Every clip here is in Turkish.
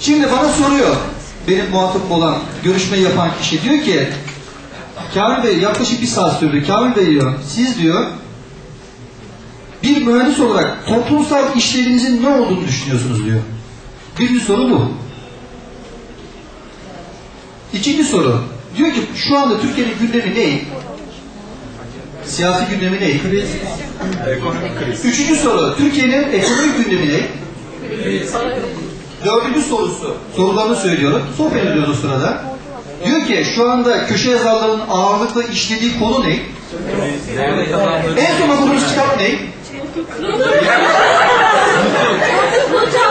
Şimdi bana soruyor, benim muhatap olan, görüşme yapan kişi diyor ki, Kamil Bey yaklaşık bir saat sürdü. Kamil Bey diyor, siz diyor, bir mühendis olarak toplumsal işlerinizin ne olduğunu düşünüyorsunuz diyor. Birinci soru bu. İkinci soru. Diyor ki şu anda Türkiye'nin gündemi ne? Siyasi gündemi ne? Ekonomik kriz. Üçüncü soru. Türkiye'nin ekonomik gündemi ne? Dördüncü sorusu. Sorularını söylüyorum. Sohbet ediyoruz o sırada. Diyor ki şu anda köşe yazarlarının ağırlıkla işlediği konu ne? En son okuduğunuz kitap ne?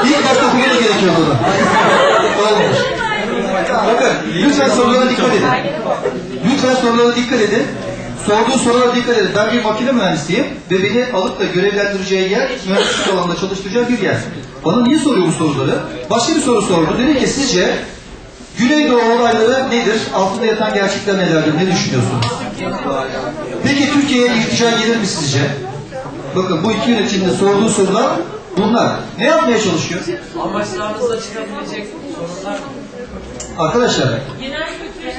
İlk başta okumaya gerekiyor bunu. Olmamış. Bakın lütfen sorulara dikkat edin. Lütfen sorulara dikkat edin. Sorduğu sorulara dikkat edin. Ben bir makine mühendisiyim ve beni alıp da görevlendireceği yer mühendislik alanında çalıştıracağı bir yer. Bana niye soruyor bu soruları? Başka bir soru sordu. Dedi ki sizce Güneydoğu olayları nedir? Altında yatan gerçekler nelerdir? Ne düşünüyorsunuz? Peki Türkiye'ye irtica gelir mi sizce? Bakın bu iki yönetimde sorduğu sorular bunlar. Ne yapmaya çalışıyor? Amaçlarınızda çıkabilecek sorunlar Arkadaşlar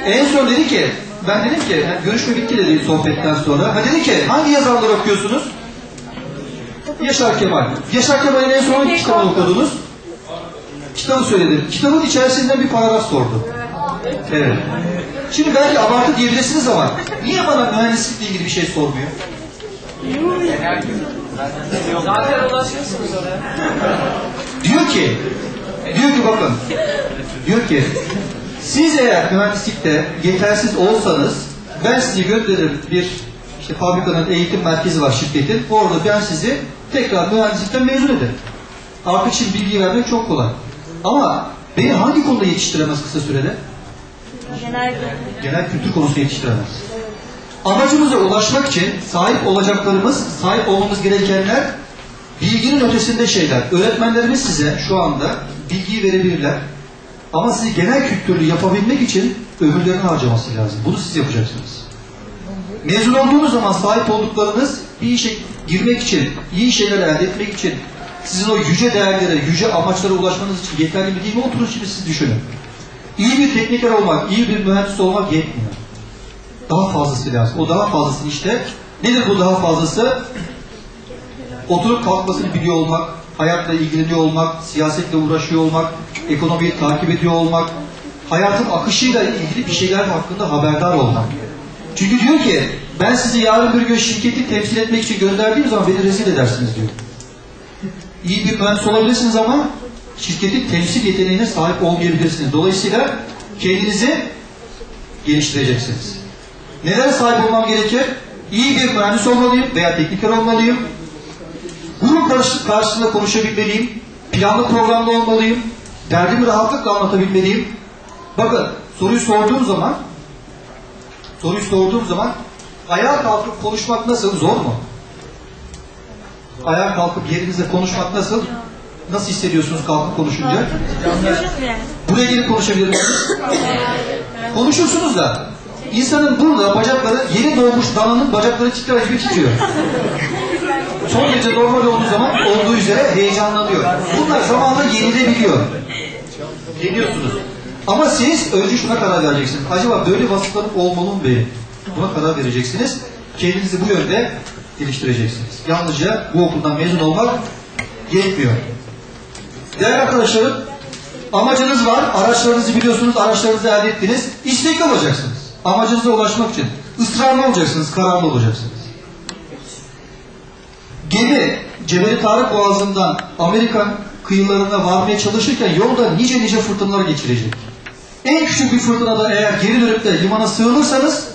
en son dedi ki ben dedim ki yani görüşme bitti dedi sohbetten sonra. Ha dedi ki hangi yazarları okuyorsunuz? Yaşar Kemal. Yaşar Kemal'in en son hangi kitabını okudunuz? Kitabı söyledim. Kitabın içerisinden bir paragraf sordu. Evet. Şimdi belki abartı diyebilirsiniz ama niye bana mühendislikle ilgili bir şey sormuyor? zaten ulaşırsınız oraya. Diyor ki, diyor ki bakın, diyor ki, siz eğer mühendislikte yetersiz olsanız, ben sizi gönderirim bir işte fabrikanın eğitim merkezi var şirketin, orada ben sizi tekrar mühendislikten mezun ederim. Artık için bilgi vermek çok kolay. Ama beni hangi konuda yetiştiremez kısa sürede? Genel Genel kültür konusunda yetiştiremez. Amacımıza ulaşmak için sahip olacaklarımız, sahip olmamız gerekenler bilginin ötesinde şeyler. Öğretmenlerimiz size şu anda bilgiyi verebilirler. Ama sizi genel kültürlü yapabilmek için ömürlerini harcaması lazım. Bunu siz yapacaksınız. Mezun olduğunuz zaman sahip olduklarınız bir işe girmek için, iyi şeyler elde etmek için, sizin o yüce değerlere, yüce amaçlara ulaşmanız için yeterli mi değil mi? Oturun şimdi siz düşünün. İyi bir tekniker olmak, iyi bir mühendis olmak yetmiyor. Daha fazlası lazım. O daha fazlası işte. Nedir bu daha fazlası? Oturup kalkmasını biliyor olmak, hayatla ilgileniyor olmak, siyasetle uğraşıyor olmak, ekonomiyi takip ediyor olmak, hayatın akışıyla ilgili bir şeyler hakkında haberdar olmak. Çünkü diyor ki, ben sizi yarın bir gün şirketi temsil etmek için gönderdiğim zaman beni rezil edersiniz diyor. İyi bir mühendis olabilirsiniz ama şirketin temsil yeteneğine sahip olmayabilirsiniz. Dolayısıyla kendinizi geliştireceksiniz. Nelere sahip olmam gerekir? İyi bir mühendis olmalıyım veya tekniker olmalıyım. Karşı- karşısında konuşabilmeliyim. Planlı programlı olmalıyım. Derdimi rahatlıkla anlatabilmeliyim. Bakın soruyu sorduğum zaman soruyu sorduğum zaman ayağa kalkıp konuşmak nasıl? Zor mu? Ayağa kalkıp yerinizde konuşmak nasıl? Nasıl hissediyorsunuz kalkıp konuşunca? Buraya gelip konuşabilir misiniz? Konuşursunuz da insanın burada bacakları yeni doğmuş dananın bacakları titrer gibi titriyor. Son derece normal olduğu zaman olduğu üzere heyecanlanıyor. Bunlar zamanla yenilebiliyor. Yeniyorsunuz. Ama siz önce şuna karar vereceksiniz. Acaba böyle vasıflarım olmalı mı benim? Buna karar vereceksiniz. Kendinizi bu yönde geliştireceksiniz. Yalnızca bu okuldan mezun olmak yetmiyor. Değerli arkadaşlarım, amacınız var, araçlarınızı biliyorsunuz, araçlarınızı elde ettiniz. İstekli olacaksınız. Amacınıza ulaşmak için. ısrarlı olacaksınız, kararlı olacaksınız. Gemi Cebeli Tarık Boğazı'ndan Amerikan kıyılarına varmaya çalışırken yolda nice nice fırtınalar geçirecek. En küçük bir fırtınada eğer geri dönüp de limana sığınırsanız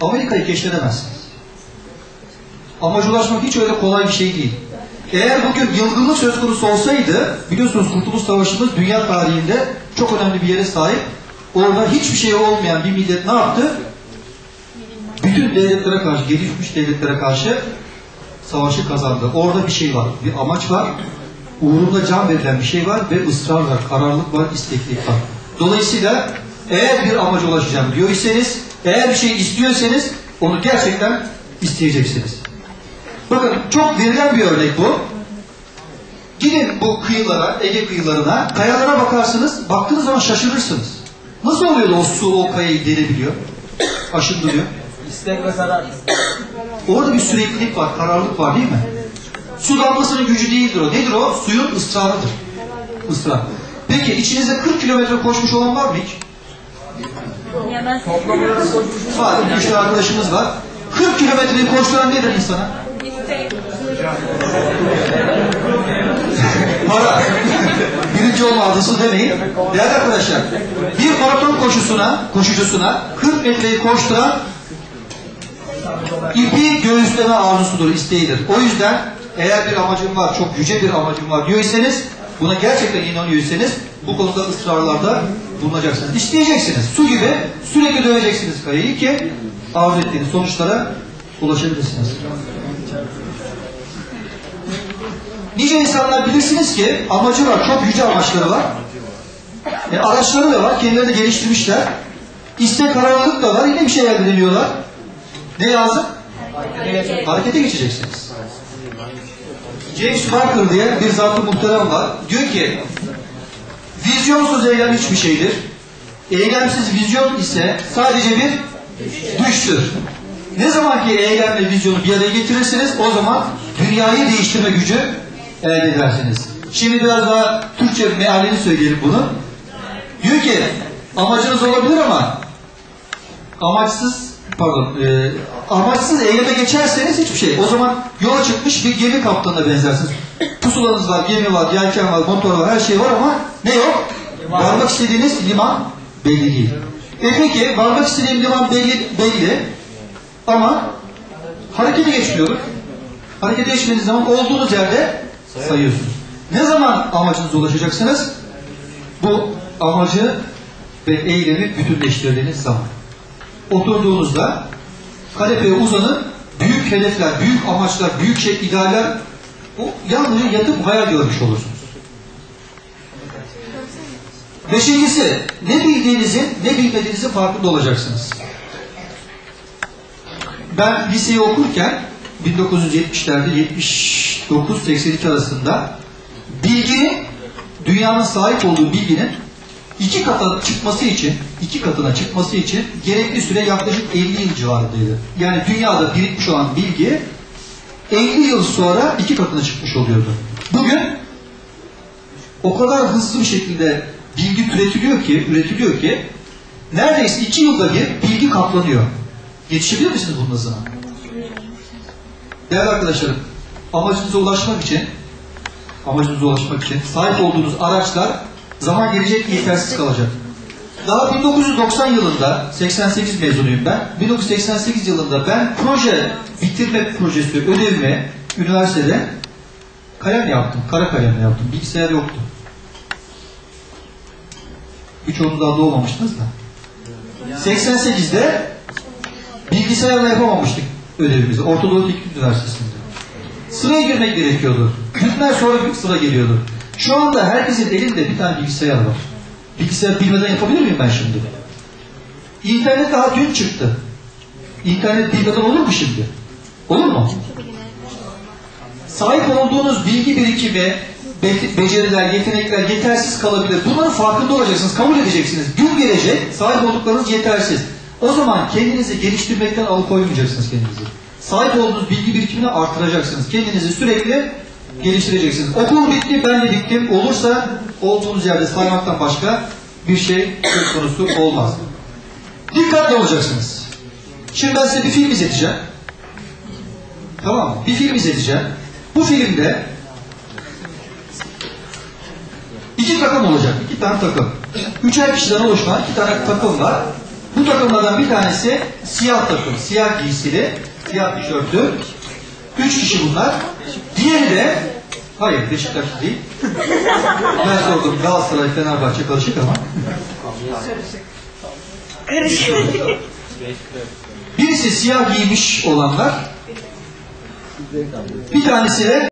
Amerika'yı keşfedemezsiniz. Amaca ulaşmak hiç öyle kolay bir şey değil. Eğer bugün yılgınlık söz konusu olsaydı, biliyorsunuz Kurtuluş Savaşı'mız dünya tarihinde çok önemli bir yere sahip. Orada hiçbir şey olmayan bir millet ne yaptı? Bütün devletlere karşı, gelişmiş devletlere karşı savaşı kazandı. Orada bir şey var, bir amaç var. Uğrunda can verilen bir şey var ve ısrar var, kararlılık var, isteklilik var. Dolayısıyla eğer bir amaca ulaşacağım diyor iseniz, eğer bir şey istiyorsanız onu gerçekten isteyeceksiniz. Bakın çok verilen bir örnek bu. Gidin bu kıyılara, Ege kıyılarına, kayalara bakarsınız, baktığınız zaman şaşırırsınız. Nasıl oluyor da o su o kayayı delebiliyor, aşındırıyor? İstek ve karar. Orada bir süreklilik var, kararlılık var değil mi? Su damlasının gücü değildir o. Nedir o? Suyun ısrarıdır. Israr. Peki içinizde 40 kilometre koşmuş olan var mı hiç? Var. Üç tane arkadaşımız var. 40 kilometreyi koşturan nedir insana? Para. Birinci olma adısı demeyin. Değerli arkadaşlar, bir maraton koşusuna, koşucusuna 40 metreyi koşturan ipi göğüsleme arzusudur, isteğidir. O yüzden eğer bir amacım var, çok yüce bir amacım var diyorsanız, buna gerçekten inanıyorsanız bu konuda ısrarlarda bulunacaksınız. İsteyeceksiniz. Su gibi sürekli döveceksiniz kayayı ki arzu ettiğiniz sonuçlara ulaşabilirsiniz. Nice insanlar bilirsiniz ki amacı var, çok yüce amaçları var. E, araçları da var, kendilerini de geliştirmişler. İstek kararlılık da var, yine bir şey elde. Ne lazım? Harekete geçeceksiniz. James Parker diye bir zatlı muhterem var. Diyor ki, vizyonsuz eylem hiçbir şeydir. Eylemsiz vizyon ise sadece bir düştür. Ne zaman ki eylemle vizyonu bir araya getirirsiniz, o zaman dünyayı değiştirme gücü elde edersiniz. Şimdi biraz daha Türkçe mealini söyleyelim bunu. Diyor ki, amacınız olabilir ama amaçsız pardon e, amaçsız eyleme geçerseniz hiçbir şey. O zaman yola çıkmış bir gemi kaptanına benzersiniz. Pusulanız var, gemi var, yelken var, motor var, her şey var ama ne yok? Varmak istediğiniz liman belli değil. E peki varmak istediğim liman belli, belli ama harekete geçmiyoruz. Harekete geçmediğiniz zaman olduğunuz yerde sayıyorsunuz. Ne zaman amacınıza ulaşacaksınız? Bu amacı ve eylemi bütünleştirdiğiniz zaman. Oturduğunuzda kanepeye uzanın, büyük hedefler, büyük amaçlar, büyük şey, idealler o yalnızca yatıp hayal görmüş olursunuz. Beşincisi, ne bildiğinizin, ne bilmediğinizin farkında olacaksınız. Ben liseyi okurken 1970'lerde 79-82 arasında bilginin, dünyanın sahip olduğu bilginin iki katına çıkması için, iki katına çıkması için gerekli süre yaklaşık 50 yıl civarındaydı. Yani dünyada birikmiş olan bilgi 50 yıl sonra iki katına çıkmış oluyordu. Bugün o kadar hızlı bir şekilde bilgi türetiliyor ki, üretiliyor ki neredeyse iki yılda bir bilgi katlanıyor. Yetişebilir misiniz bunun hızına? Değerli arkadaşlarım, amacınıza ulaşmak için amacınıza ulaşmak için sahip olduğunuz araçlar zaman gelecek yetersiz kalacak. Daha 1990 yılında, 88 mezunuyum ben. 1988 yılında ben proje, bitirme projesi ödevimi üniversitede kalem yaptım, kara kalemle yaptım. Bilgisayar yoktu. Birçoğunuz daha doğmamıştınız da. 88'de bilgisayarla yapamamıştık ödevimizi. Ortadoğu Teknik Üniversitesi'nde. Sıraya girmek gerekiyordu. Günler sonra sıra geliyordu. Şu anda herkesin elinde bir tane bilgisayar var. Bilgisayar bilmeden yapabilir miyim ben şimdi? İnternet daha dün çıktı. İnternet bilmeden olur mu şimdi? Olur mu? Sahip olduğunuz bilgi birikimi, be- beceriler, yetenekler yetersiz kalabilir. Bunların farkında olacaksınız, kabul edeceksiniz. Gün gelecek, sahip olduklarınız yetersiz. O zaman kendinizi geliştirmekten alıkoymayacaksınız kendinizi. Sahip olduğunuz bilgi birikimini artıracaksınız. Kendinizi sürekli geliştireceksiniz. Okul bitti, ben de bittim. Olursa olduğunuz yerde saymaktan başka bir şey söz konusu olmaz. Dikkatli olacaksınız. Şimdi ben size bir film izleteceğim. Tamam mı? Bir film izleteceğim. Bu filmde iki takım olacak. iki tane takım. Üçer kişiden oluşan iki tane takım var. Bu takımlardan bir tanesi siyah takım. Siyah giysili, siyah tişörtü. Üç kişi bunlar. Diğeri de hayır Beşiktaş değil. Ben sordum Galatasaray, Fenerbahçe karışık ama. Birisi siyah giymiş olanlar. Bir tanesi de